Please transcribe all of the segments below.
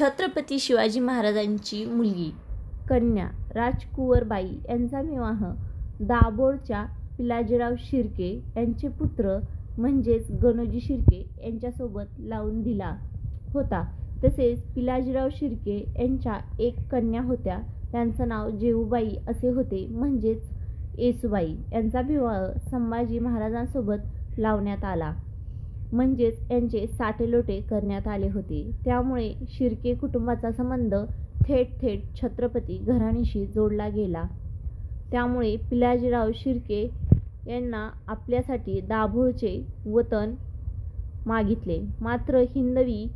छत्रपती शिवाजी महाराजांची मुलगी कन्या राजकुंवरबाई यांचा विवाह दाभोळच्या पिलाजीराव शिर्के यांचे पुत्र म्हणजेच गणोजी शिर्के यांच्यासोबत लावून दिला होता. तसेच पिलाजीराव शिर्के यांच्या एक कन्या होत्या. त्यांचं नाव जेऊबाई असे होते. म्हणजेच येसुबाई यांचा विवाह संभाजी महाराजांसोबत लावण्यात आला. म्हणजेच यांचे साटेलोटे करण्यात आले होते. त्यामुळे शिर्के कुटुंबाचा संबंध थेट थेट छत्रपती घराणीशी जोडला गेला. त्यामुळे पिलाजीराव शिर्के यांना आपल्यासाठी दाभोळचे वतन मागितले. मात्र हिंदवी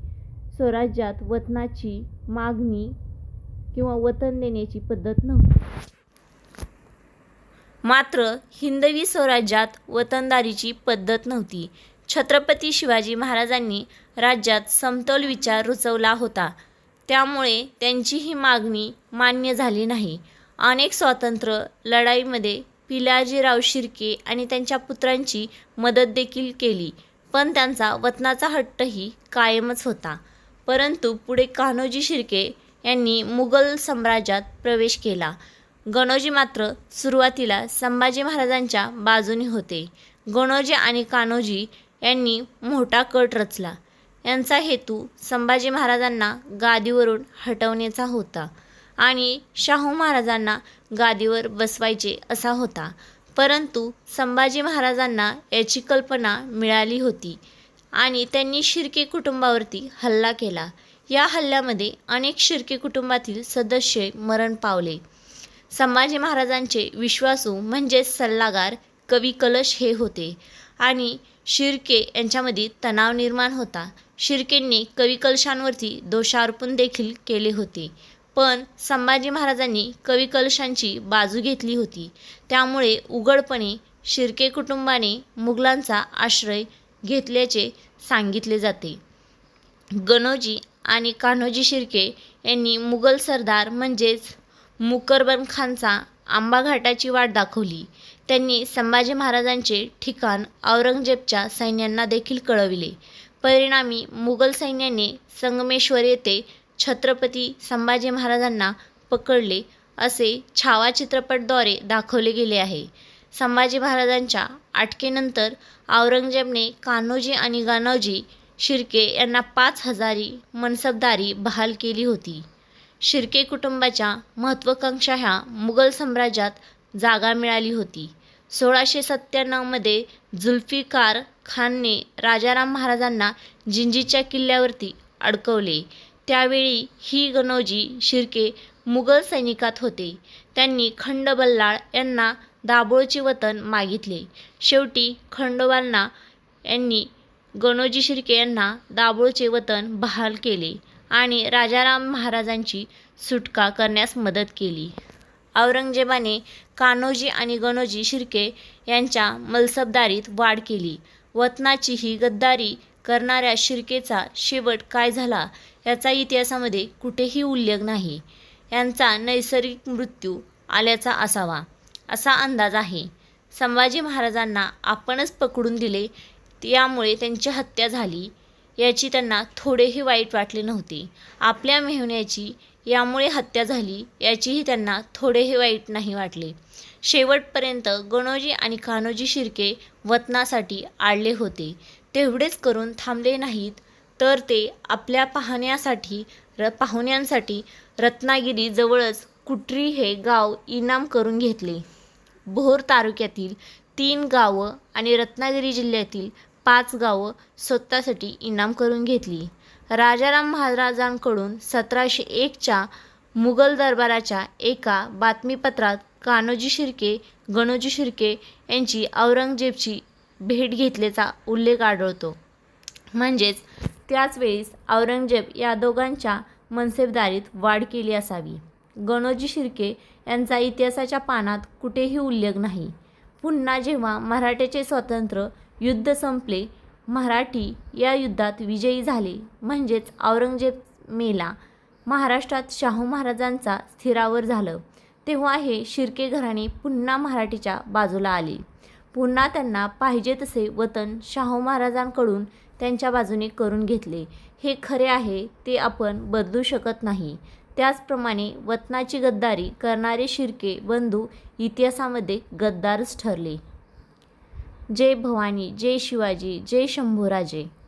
स्वराज्यात वतनाची मागणी किंवा वतन देण्याची पद्धत नव्हती. मात्र हिंदवी स्वराज्यात वतनदारीची पद्धत नव्हती. छत्रपती शिवाजी महाराजांनी राज्यात समतोल विचार रुजवला होता. त्यामुळे त्यांची ही मागणी मान्य झाली नाही. अनेक स्वातंत्र्य लढाईमध्ये पिलाजीराव शिर्के आणि त्यांच्या पुत्रांची मदत देखील केली पण त्यांचा वतनाचा हट्टही कायमच होता. परंतु पुढे कान्होजी शिर्के यांनी मुघल साम्राज्यात प्रवेश केला. गणोजी मात्र सुरुवातीला संभाजी महाराजांच्या बाजूने होते. गणोजी आणि कान्होजी यांनी मोठा कट रचला. यांचा हेतू संभाजी महाराजांना गादीवरून हटवण्याचा होता आणि शाहू महाराजांना गादीवर बसवायचे असा होता. परंतु संभाजी महाराजांना याची कल्पना मिळाली होती आणि त्यांनी शिर्के कुटुंबावरती हल्ला केला. या हल्ल्यामध्ये अनेक शिर्के कुटुंबातील सदस्य मरण पावले. संभाजी महाराजांचे विश्वासू म्हणजेच सल्लागार कवी कलश हे होते. आणि शिर्के यांच्यामध्ये तणाव निर्माण होता. शिर्केंनी कविकलशांवरती दोषारोपण देखील केले होते. पण संभाजी महाराजांनी कविकलशांची बाजू घेतली होती. त्यामुळे उघडपणे शिर्के कुटुंबाने मुघलांचा आश्रय घेतल्याचे सांगितले जाते. गणोजी आणि कान्होजी शिर्के यांनी मुघल सरदार म्हणजेच मुकरबन खानचा आंबा घाटाची वाट दाखवली. त्यांनी संभाजी महाराजांचे ठिकाण औरंगजेबच्या सैन्यांना देखील कळविले. परिणामी मुघल सैन्याने संगमेश्वर येथे छत्रपती संभाजी महाराजांना पकडले असे छावा चित्रपटद्वारे दाखवले गेले आहे. संभाजी महाराजांच्या अटकेनंतर औरंगजेबने कान्होजी आणि गानोजी शिर्के यांना पाच हजारी मनसबदारी बहाल केली होती. शिर्के कुटुंबाच्या महत्त्वाकांक्षा ह्या मुघल साम्राज्यात जागा मिळाली होती. सोळाशे सत्त्याण्णवमध्ये जुल्फिकार खानने राजाराम महाराजांना जिंजीच्या किल्ल्यावरती अडकवले. त्यावेळी ही गणोजी शिर्के मुघल सैनिकात होते. त्यांनी खंडबल्लाळ यांना दाभोळचे वतन मागितले. शेवटी खंडोबांना यांनी गणोजी शिर्के यांना दाभोळचे वतन बहाल केले. आणि राजाराम महाराजांची सुटका करण्यास मदत केली. औरंगजेबाने कान्होजी आणि गणोजी शिर्के यांच्या मलसबदारीत वाढ केली. वतनाची ही गद्दारी करणाऱ्या शिर्केचा शेवट काय झाला याचा इतिहासामध्ये कुठेही उल्लेख नाही. यांचा नैसर्गिक मृत्यू आल्याचा असावा असा अंदाज आहे. संभाजी महाराजांना आपणच पकडून दिले यामुळे त्यांची हत्या झाली. याची त्यांना थोडेही वाईट वाटले नव्हते. आपल्या मेहुण्याची यामुळे हत्या झाली याचीही त्यांना थोडेही वाईट नाही वाटले. शेवटपर्यंत गणोजी आणि कान्होजी शिर्के वतनासाठी आडले होते. तेवढेच करून थांबले नाहीत तर ते आपल्या पाहण्यासाठी र पाहुण्यांसाठी रत्नागिरीजवळच कुटरी कुट्री हे गाव इनाम करून घेतले. भोर तालुक्यातील तीन गावं आणि रत्नागिरी जिल्ह्यातील पाच गावं स्वतःसाठी इनाम करून घेतली. राजाराम महाराजांकडून सतराशे एकच्या मुघल दरबाराच्या एका बातमीपत्रात कान्होजी शिर्के गणोजी शिर्के यांची औरंगजेबची भेट घेतल्याचा उल्लेख आढळतो. म्हणजेच त्याचवेळीस औरंगजेब या दोघांच्या मनसेबदारीत वाढ केली असावी. गणोजी शिर्के यांचा इतिहासाच्या पानात कुठेही उल्लेख नाही. पुन्हा जेव्हा मराठ्याचे स्वातंत्र्य युद्ध संपले. मराठी या युद्धात विजयी झाले. म्हणजेच औरंगजेब मेला महाराष्ट्रात शाहू महाराजांचा स्थिरावर झालं. तेव्हा हे शिर्के घराणे पुन्हा मराठीच्या बाजूला आले. पुन्हा त्यांना पाहिजे तसे वतन शाहू महाराजांकडून त्यांच्या बाजूने करून घेतले. हे खरे आहे ते आपण बदलू शकत नाही. त्याचप्रमाणे वतनाची गद्दारी करणारे शिर्के बंधू इतिहासामध्ये गद्दारच ठरले. जय भवानी जय शिवाजी जय शंभूराजे.